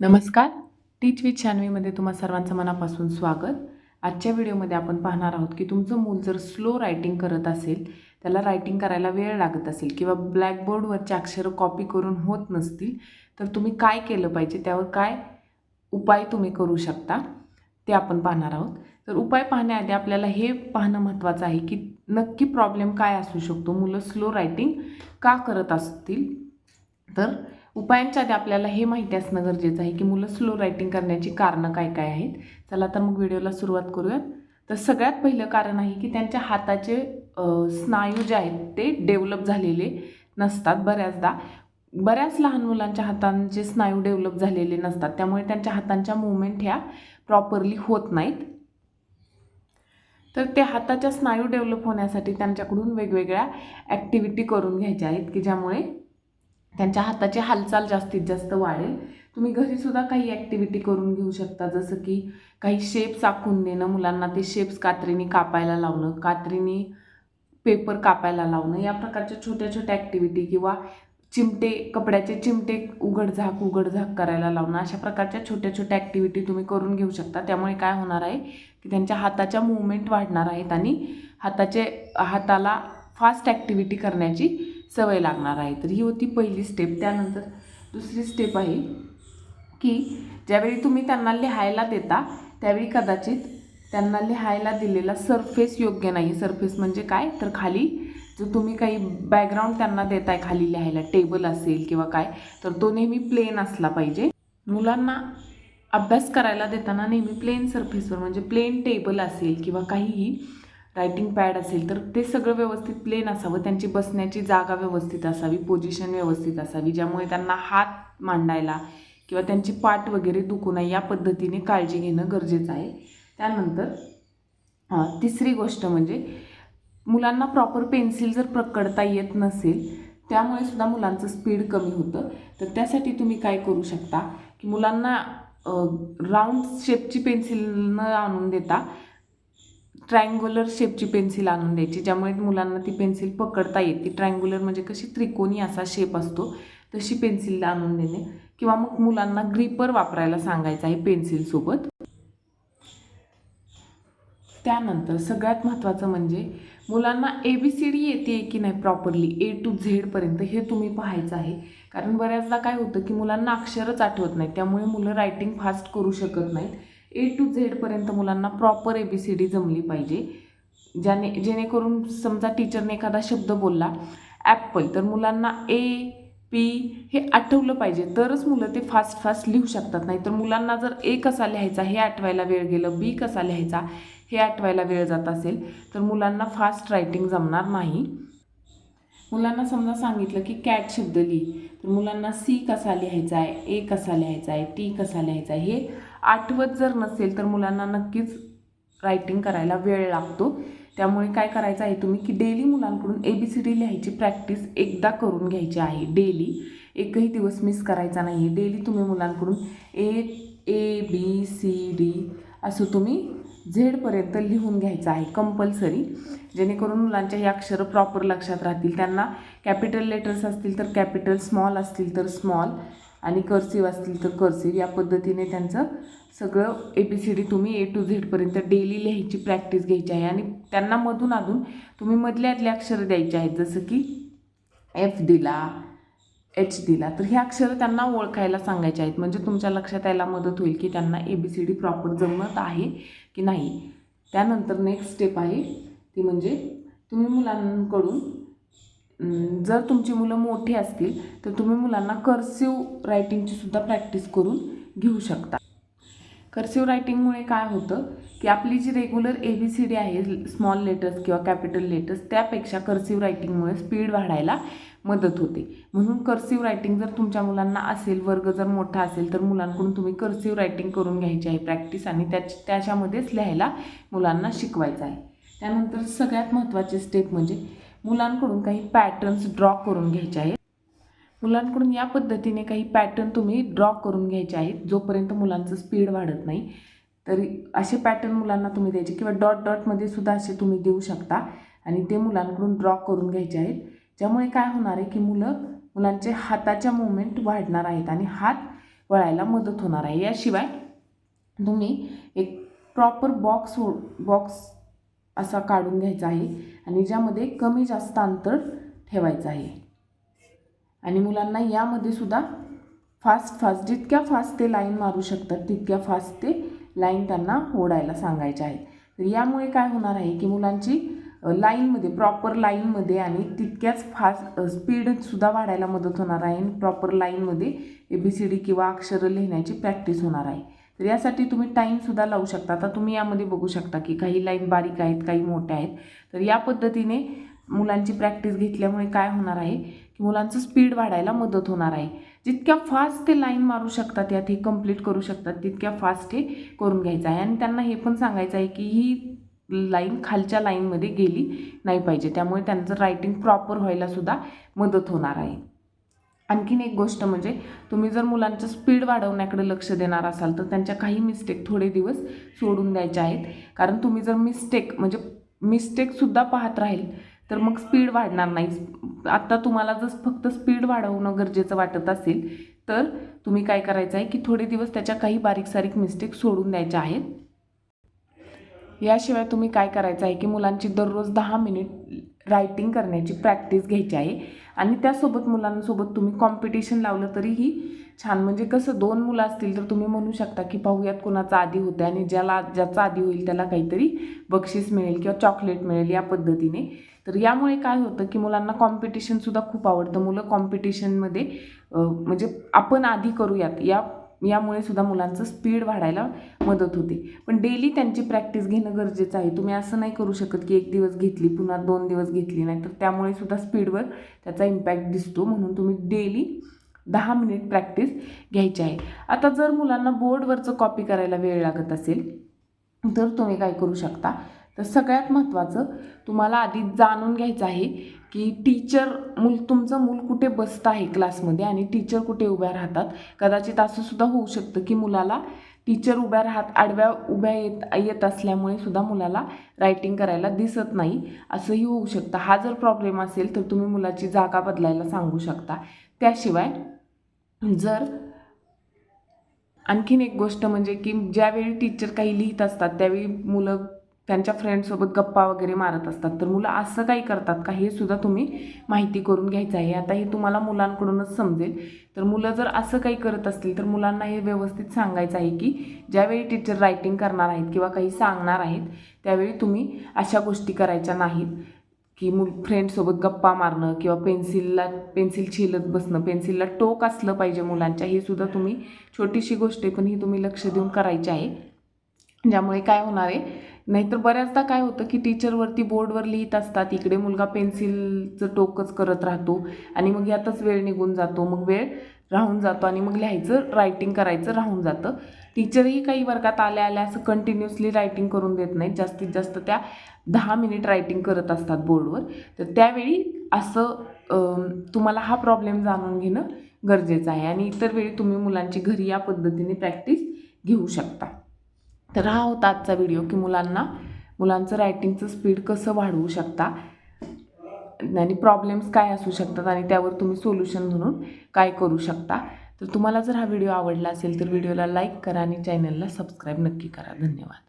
नमस्कार. टीच विथ शानवीमध्ये तुम्हा सर्वांचं मनापासून स्वागत. आजच्या व्हिडिओमध्ये आपण पाहणार आहोत की तुमचं मूल जर स्लो रायटिंग करत असेल त्याला रायटिंग करायला वेळ लागत असेल किंवा ब्लॅकबोर्डवरचे अक्षरं कॉपी करून होत नसतील तर तुम्ही काय केलं पाहिजे? त्यावर काय उपाय तुम्ही करू शकता? ते आपण पाहणार आहोत. तर उपाय पाहण्याआधी आपल्याला हे पाहणं महत्त्वाचं आहे की नक्की प्रॉब्लेम काय असू शकतो? मुलं स्लो रायटिंग का करत असतील? तर उपायांच्या आधी आपल्याला हे माहिती असणं गरजेचं आहे की मुलं स्लो रायटिंग करण्याची कारणं काय काय आहेत? चला तर मग व्हिडिओला सुरुवात करूयात. तर सगळ्यात पहिलं कारण आहे की त्यांच्या हाताचे स्नायू जे आहेत ते डेव्हलप झालेले नसतात बऱ्याचदा. बऱ्याच लहान मुलांच्या हातांचे स्नायू डेव्हलप झालेले नसतात. त्यामुळे त्यांच्या हातांच्या मुवमेंट ह्या प्रॉपरली होत नाहीत. तर ते हाताच्या स्नायू डेव्हलप होण्यासाठी त्यांच्याकडून वेगवेगळ्या ॲक्टिव्हिटी करून घ्यायच्या आहेत की ज्यामुळे त्यांच्या हाताची हालचाल जास्तीत जास्त वाढेल. तुम्ही घरीसुद्धा काही ॲक्टिव्हिटी करून घेऊ शकता. जसं की काही शेप्स आखून देणं मुलांना ते शेप्स कात्रीने कापायला लावणं कात्रीने पेपर कापायला लावणं या प्रकारच्या छोट्या छोट्या ॲक्टिव्हिटी किंवा चिमटे कपड्याचे चिमटे उघडझाक उघडझाक करायला लावणं अशा प्रकारच्या छोट्या छोट्या ॲक्टिव्हिटी तुम्ही करून घेऊ शकता. त्यामुळे काय होणार आहे की त्यांच्या हाताच्या मुवमेंट वाढणार आहेत आणि हाताचे हाताला फास्ट ॲक्टिव्हिटी करण्याची सवय लागणार आहे. तर ही होती पहिली स्टेप त्यानंतर दुसरी स्टेप आहे की ज्यावेळी तुम्ही त्यांना लिहायला देता त्यावेळी कदाचित त्यांना लिहायला दिलेला सरफेस योग्य नाही. सरफेस म्हणजे काय? तर खाली जो तुम्ही काही बॅकग्राऊंड त्यांना देताय खाली लिहायला टेबल असेल किंवा काय तर तो नेहमी प्लेन असला पाहिजे. मुलांना अभ्यास करायला देताना नेहमी प्लेन सरफेसवर म्हणजे प्लेन टेबल असेल किंवा काहीही रायटिंग पॅड असेल तर ते सगळं व्यवस्थित प्लेन असावं. त्यांची बसण्याची जागा व्यवस्थित असावी पोझिशन व्यवस्थित असावी ज्यामुळे त्यांना हात मांडायला किंवा त्यांची पाठ वगैरे दुखू नये या पद्धतीने काळजी घेणं गरजेचं आहे. त्यानंतर तिसरी गोष्ट म्हणजे मुलांना प्रॉपर पेन्सिल जर पकडता येत नसेल त्यामुळे सुद्धा मुलांचं स्पीड कमी होतं. तर त्यासाठी तुम्ही काय करू शकता? की मुलांना राऊंड शेपची पेन्सिल न आणून देता ट्रायंग्युलर शेपची पेन्सिल आणून द्यायची ज्यामुळे मुलांना ती पेन्सिल पकडता येते. ट्रायंग्युलर म्हणजे कशी त्रिकोणी असा शेप असतो तशी पेन्सिल आणून देणे. किंवा मग मुलांना ग्रीपर वापरायला सांगायचं आहे पेन्सिलसोबत त्यानंतर सगळ्यात महत्त्वाचं म्हणजे मुलांना ए बी सी डी येते की नाही प्रॉपरली ए टू झेडपर्यंत हे तुम्ही पाहायचं आहे. कारण बऱ्याचदा काय होतं की मुलांना अक्षरच आठवत नाही त्यामुळे मुलं रायटिंग फास्ट करू शकत नाहीत. ए टू झेडपर्यंत मुलांना proper A B C D जमली पाहिजे. ज्याने जेणेकरून समजा टीचरने एखादा शब्द बोलला ॲपल तर मुलांना ए पी हे आठवलं पाहिजे. तरच मुलं ते फास्ट फास्ट लिहू शकतात. नाही तर मुलांना जर ए कसा लिहायचा हे आठवायला वेळ गेलं बी कसा लिहायचा हे आठवायला वेळ जात असेल तर मुलांना फास्ट रायटिंग जमणार नाही. मुलांना समजा सांगितलं की कॅट शब्द लिही तर मुलांना सी कसा लिहायचा आहे ए कसा लिहायचा आहे टी कसा लिहायचा आहे हे आठवत जर नसेल तर मुलांना नक्कीच रायटिंग करायला वेळ लागतो. त्यामुळे काय करायचं आहे तुम्ही की डेली मुलांकडून ए बी सी डी लिहायची प्रॅक्टिस एकदा करून घ्यायची आहे डेली एकही दिवस मिस करायचा नाही आहे डेली तुम्ही मुलांकडून ए ए बी सी डी असं तुम्ही झेडपर्यंत लिहून घ्यायचं आहे कंपल्सरी जेणेकरून मुलांच्या हे अक्षरं प्रॉपर लक्षात राहतील. त्यांना कॅपिटल लेटर्स असतील तर कॅपिटल स्मॉल असतील तर स्मॉल आणि कर्सिव्ह असतील तर कर्सिव या पद्धतीने त्यांचं सगळं ए बी सी डी तुम्ही ए टू झेडपर्यंत डेली लिहायची प्रॅक्टिस घ्यायची आहे. आणि त्यांना मधून अधून तुम्ही मधल्यातले अक्षरं द्यायचे आहेत. जसं की एफ दिला एच दिला. तर हे अक्षरं त्यांना ओळखायला सांगायचे आहेत. म्हणजे तुमच्या लक्षात यायला मदत होईल की त्यांना A B C D proper जमत आहे की नाही. त्यानंतर नेक्स्ट स्टेप आहे ती म्हणजे तुम्ही मुलांकडून जर तुमची मुलं मोठी असतील तर तुम्ही मुलांना कर्सिव्ह रायटिंगची सुद्धा प्रॅक्टिस करून घेऊ शकता. कर्सिव्ह रायटिंगमुळे काय होतं की आपली जी regular A B C D आहे स्मॉल लेटर्स किंवा कॅपिटल लेटर्स त्यापेक्षा कर्सिव्ह रायटिंगमुळे स्पीड वाढायला मदत होते. म्हणून कर्सिव्ह रायटिंग जर तुमच्या मुलांना असेल वर्ग जर मोठा असेल तर मुलांकडून तुम्ही कर्सिव्ह रायटिंग करून घ्यायची आहे प्रॅक्टिस आणि त्याच त्याच्यामध्येच लिहायला मुलांना शिकवायचं आहे. त्यानंतर सगळ्यात महत्त्वाची स्टेप म्हणजे मुलांकडून काही पॅटर्न्स ड्रॉ करून घ्यायचे आहेत. मुलांकडून या पद्धतीने काही पॅटर्न तुम्ही ड्रॉ करून घ्यायचे आहेत. जोपर्यंत मुलांचं स्पीड वाढत नाही तरी असे पॅटर्न मुलांना तुम्ही द्यायचे किंवा डॉट डॉटमध्ये सुद्धा असे तुम्ही देऊ शकता. आणि ते मुलांकडून ड्रॉ करून घ्यायचे आहेत. ज्यामुळे काय होणार आहे की मुलं मुलांचे हाताच्या मुवमेंट वाढणार आहेत आणि हात वळायला मदत होणार आहे. याशिवाय तुम्ही एक प्रॉपर बॉक्स बॉक्स असा काढून घ्यायचा आहे आणि ज्यामध्ये कमी जास्त अंतर ठेवायचं आहे. आणि मुलांना यामध्ये सुद्धा फास्ट फास्ट जितक्या फास्ट ते लाईन मारू शकतात तितक्या फास्ट ते लाईन त्यांना ओढायला सांगायचे आहेत तर यामुळे काय होणार आहे की मुलांची लाईनमध्ये प्रॉपर लाईनमध्ये आणि तितक्याच फास्ट स्पीडसुद्धा वाढायला मदत होणार आहे आणि प्रॉपर लाईनमध्ये ए बी सी डी किंवा अक्षरं लिहिण्याची प्रॅक्टिस होणार आहे. तर यासाठी तुम्ही टाईमसुद्धा लावू शकता. आता तुम्ही यामध्ये बघू शकता की काही लाईन बारीक आहेत काही मोठ्या आहेत. तर या पद्धतीने मुलांची प्रॅक्टिस घेतल्यामुळे काय होणार आहे? की मुलांचं स्पीड वाढायला मदत होणार आहे. जितक्या फास्ट ते लाईन मारू शकतात यात हे कंप्लीट करू शकतात तितक्या फास्ट हे करून घ्यायचं आहे. आणि त्यांना हे पण सांगायचं आहे की ही लाईन खालच्या लाईनमध्ये गेली नाही पाहिजे. त्यामुळे त्यांचं रायटिंग प्रॉपर व्हायलासुद्धा मदत होणार आहे. आणखीन एक गोष्ट म्हणजे तुम्ही जर मुलांचं स्पीड वाढवण्याकडे लक्ष देणार असाल तर त्यांच्या काही मिस्टेक थोडे दिवस सोडून द्यायच्या आहेत. कारण तुम्ही जर मिस्टेक म्हणजे मिस्टेकसुद्धा पाहत राहील तर मग स्पीड वाढणार नाही. आत्ता तुम्हाला जर फक्त स्पीड वाढवणं गरजेचं वाटत असेल तर तुम्ही काय करायचं आहे की थोडे दिवस त्याच्या काही बारीक सारीक मिस्टेक सोडून द्यायच्या आहेत. याशिवाय तुम्ही काय करायचं आहे की मुलांची दररोज दहा मिनिट रायटिंग करण्याची प्रॅक्टिस घ्यायची आहे. आणि त्यासोबत मुलांसोबत तुम्ही कॉम्पिटिशन लावलं तरीही छान. म्हणजे कसं दोन मुलं असतील तर तुम्ही म्हणू शकता की पाहूयात कोणाचा आधी होते आणि ज्याला ज्याचा आधी होईल त्याला काहीतरी बक्षीस मिळेल किंवा चॉकलेट मिळेल या पद्धतीने. तर यामुळे काय होतं की मुलांना कॉम्पिटिशनसुद्धा खूप आवडतं. मुलं कॉम्पिटिशनमध्ये म्हणजे आपण आधी करूयात या यामुळे सुद्धा मुलांचं स्पीड वाढायला मदत होते. पण डेली त्यांची प्रॅक्टिस घेणं गरजेचं आहे. तुम्ही असं नाही करू शकत की एक दिवस घेतली पुन्हा दोन दिवस घेतली नाही तर त्यामुळे सुद्धा स्पीडवर त्याचा इम्पॅक्ट दिसतो. म्हणून तुम्ही डेली दहा मिनिट प्रॅक्टिस घ्यायची आहे. आता जर मुलांना बोर्डवरचं कॉपी करायला वेळ लागत असेल तर तुम्ही काय करू शकता? तर सगळ्यात महत्त्वाचं तुम्हाला आधी जाणून घ्यायचं आहे की टीचर मूल तुमचं मूल कुठे बसतं आहे क्लासमध्ये आणि टीचर कुठे उभ्या राहतात? कदाचित असं सुद्धा होऊ शकतं की मुलाला टीचर उभ्या राहत आडव्या उभ्या येत येत असल्यामुळे सुद्धा मुलाला रायटिंग करायला दिसत नाही. असंही होऊ शकतं. हा जर प्रॉब्लेम असेल तर तुम्ही मुलाची जागा बदलायला सांगू शकता. त्याशिवाय जर आणखीन एक गोष्ट म्हणजे की ज्यावेळी टीचर काही लिहित असतात त्यावेळी मुलं त्यांच्या फ्रेंडसोबत गप्पा वगैरे मारत असतात. तर मुलं असं काही करतात का? हे सुद्धा तुम्ही माहिती करून घ्यायचं आहे. आता हे तुम्हाला मुलांकडूनच समजेल. तर मुलं जर असं काही करत असतील तर मुलांना हे व्यवस्थित सांगायचं आहे की ज्यावेळी टीचर रायटिंग करणार आहेत किंवा काही सांगणार आहेत त्यावेळी तुम्ही अशा गोष्टी करायच्या नाहीत की मुल फ्रेंडसोबत गप्पा मारणं किंवा पेन्सिलला पेन्सिल छिलत बसणं पेन्सिलला टोक असलं पाहिजे मुलांच्या. हे सुद्धा तुम्ही छोटीशी गोष्ट आहे पण ही तुम्ही लक्ष देऊन करायची आहे. ज्यामुळे काय होणार आहे? नाहीतर बऱ्याचदा काय होतं की टीचरवरती बोर्डवर लिहित असतात इकडे मुलगा पेन्सिलचं टोकच करत राहतो आणि मग यातच वेळ निघून जातो मग वेळ राहून जातो आणि मग लिहायचं रायटिंग करायचं राहून जातं. टीचरही काही वर्गात आल्या आल्या असं कंटिन्युअसली रायटिंग करून देत नाहीत. जास्तीत जास्त त्या दहा मिनिट रायटिंग करत असतात बोर्डवर तर त्यावेळी असं तुम्हाला हा प्रॉब्लेम जाणून घेणं गरजेचं आहे आणि इतर वेळी तुम्ही मुलांची घरी या पद्धतीने प्रॅक्टिस घेऊ शकता. तर हा होता आजचा व्हिडिओ की मुलांना मुलांचं रायटिंगचं स्पीड कसं वाढवू शकता आणि प्रॉब्लेम्स काय असू शकतात आणि त्यावर तुम्ही सोल्युशन म्हणून काय करू शकता. तर तुम्हाला जर हा व्हिडिओ आवडला असेल तर व्हिडिओला लाईक करा आणि चॅनलला सबस्क्राईब नक्की करा. धन्यवाद.